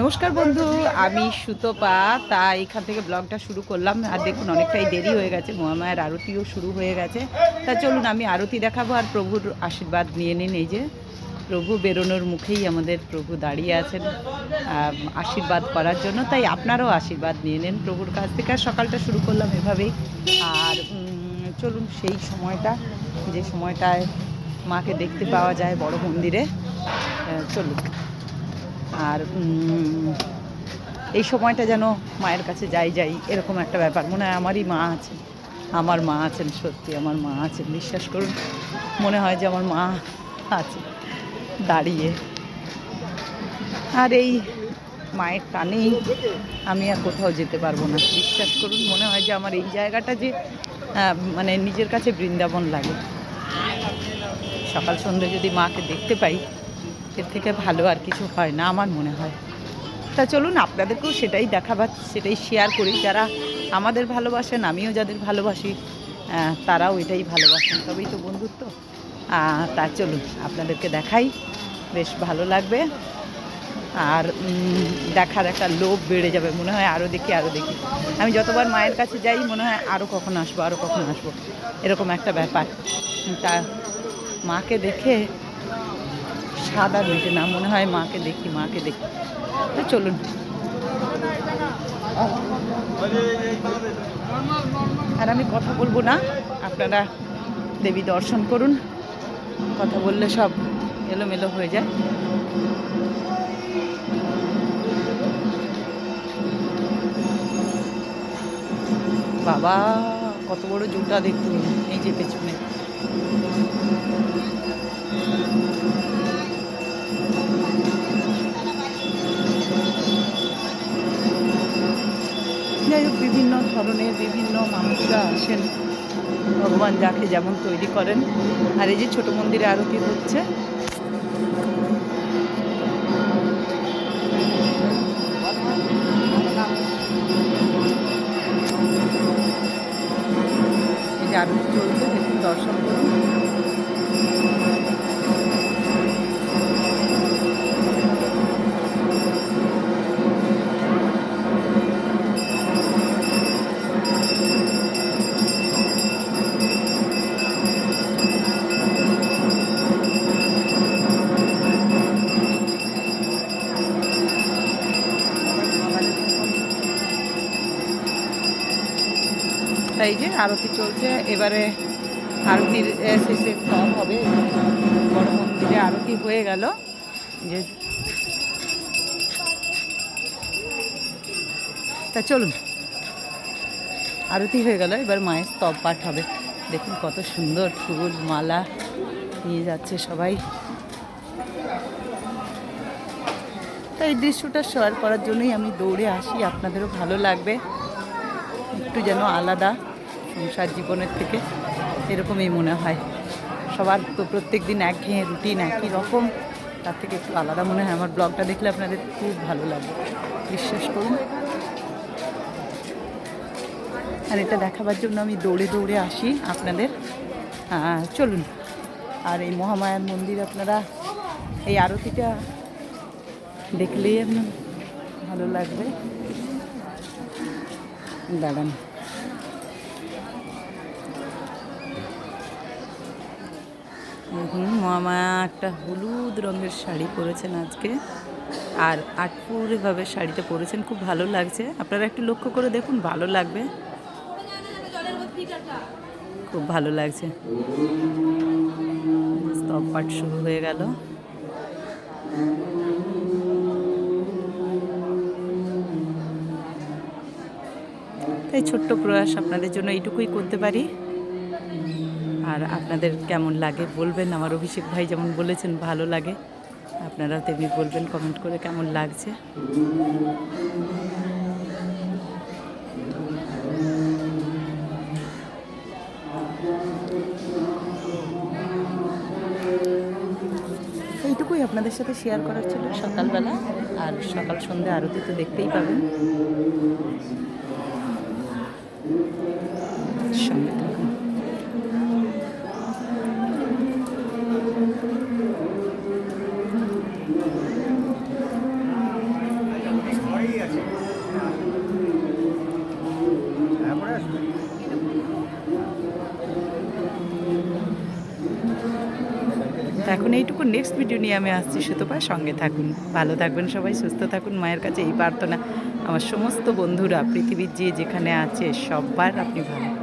নমস্কার বন্ধু, আমি সুতপা। তা এখান থেকে ব্লগটা শুরু করলাম। আর দেখুন, অনেকটাই দেরি হয়ে গেছে। মহামায়ের আরতিও শুরু হয়ে গেছে। তা চলুন, আমি আরতি দেখাবো আর প্রভুর আশীর্বাদ নিয়ে নিন। এই যে প্রভু বেরোনোর মুখেই আমাদের প্রভু দাঁড়িয়ে আছেন আশীর্বাদ করার জন্য। তাই আপনারাও আশীর্বাদ নিয়ে নেন প্রভুর কাছ থেকে। আর সকালটা শুরু করলাম এভাবেই। আর চলুন সেই সময়টা, যে সময়টায় মাকে দেখতে পাওয়া যায় বড় মন্দিরে। চলুন। আর এই সময়টা যেন মায়ের কাছে যাই যাই, এরকম একটা ব্যাপার। মনে হয় আমারই মা আছে আমার মা আছেন, সত্যি আমার মা আছেন। বিশ্বাস করুন, মনে হয় যে আমার মা আছে, দাঁড়িয়ে। আর এই মায়ের টানেই আমি আর কোথাও যেতে পারব না। বিশ্বাস করুন, মনে হয় যে আমার এই জায়গাটা যে মানে নিজের কাছে বৃন্দাবন লাগে। সকাল সন্ধ্যে যদি মাকে দেখতে পাই এর থেকে ভালো আর কিছু হয় না আমার মনে হয়। তা চলুন, আপনাদেরকেও সেটাই দেখাবার, সেটাই শেয়ার করি। যারা আমাদের ভালোবাসেন, আমিও যাদের ভালোবাসি তারাও এটাই ভালোবাসেন। তবেই তো বন্ধুত্ব। তা চলুন, আপনাদেরকে দেখাই। বেশ ভালো লাগবে। আর দেখার একটা লোভ বেড়ে যাবে। মনে হয় আরও দেখি আরও দেখি। আমি যতবার মায়ের কাছে যাই, মনে হয় আরও কখন আসব আরও কখন আসব। এরকম একটা ব্যাপার। তা মাকে দেখে সাদা মেটে না, মনে হয় মাকে দেখি মাকে দেখি। তো চলুন। আর আমি কথা বলব না, আপনারা দেবী দর্শন করুন। কথা বললে সব এলোমেলো হয়ে যায়। বাবা, কত বড় জুটা দেখুন এই যে পেছনে। যাই হোক, বিভিন্ন ধরনের বিভিন্ন মানুষরা আসেন। ভগবান যাকে যেমন তৈরি করেন। আর এই যে ছোট মন্দিরে আরতি হচ্ছে। আরতি চলছে, দেখুন দর্শন করুন। তাই যে আরতি চলছে? এবারে আরতির শেষে কম হবে। বড় মন্দিরে আরতি হয়ে গেল? যে তা চলুন। আরতি হয়ে গেল, এবার মায়ের স্তব পাঠ হবে। দেখুন কত সুন্দর ফুল, মালা নিয়ে যাচ্ছে সবাই। তাই এই দৃশ্যটা শেয়ার করার জন্যই আমি দৌড়ে আসি। আপনাদেরও ভালো লাগবে। একটু যেন আলাদা। সংসার জীবনের থেকে এরকমই মনে হয়। সবার তো প্রত্যেক দিন একঘেয়ে রুটিন একই রকম। তার থেকে একটু আলাদা মনে হয়। আমার ব্লগটা দেখলে আপনাদের খুব ভালো লাগবে বিশ্বাস করুন। আর এটা দেখাবার জন্য আমি দৌড়ে দৌড়ে আসি আপনাদের। চলুন। আর এই মহামায়ার মন্দির আপনারা এই আরতিটা দেখলেই আপনার ভালো লাগবে। দাঁড়ান। হুম মামা একটা হলুদ রঙের শাড়ি পরেছেন আজকে। আর আটপুর এভাবে শাড়িটা পরেছেন, খুব ভালো লাগছে। আপনারা একটু লক্ষ্য করে দেখুন, ভালো লাগবে। খুব ভালো লাগছে। স্তব পাঠ শুরু হয়ে গেল। তাই ছোট্ট প্রয়াস আপনাদের জন্য এইটুকুই করতে পারি। আর আপনাদের কেমন লাগে বলবেন। আমার অভিষেক ভাই যেমন বলেছেন, ভালো লাগে। আপনারা তেমনি বলবেন কমেন্ট করে কেমন লাগছে। এইটুকুই আপনাদের সাথে শেয়ার করার ছিল সকালবেলা। আর সকাল সন্ধ্যে আরতি তো দেখতেই পাবেন। সঙ্গে এখন এইটুকু নেক্সট ভিডিও নিয়ে আমি আসছি সুতপা। সঙ্গে থাকুন, ভালো থাকবেন সবাই, সুস্থ থাকুন, মায়ের কাছে এই প্রার্থনা। আমার সমস্ত বন্ধুরা, পৃথিবীর যে যেখানে আছে, সববার আপনি ভালো।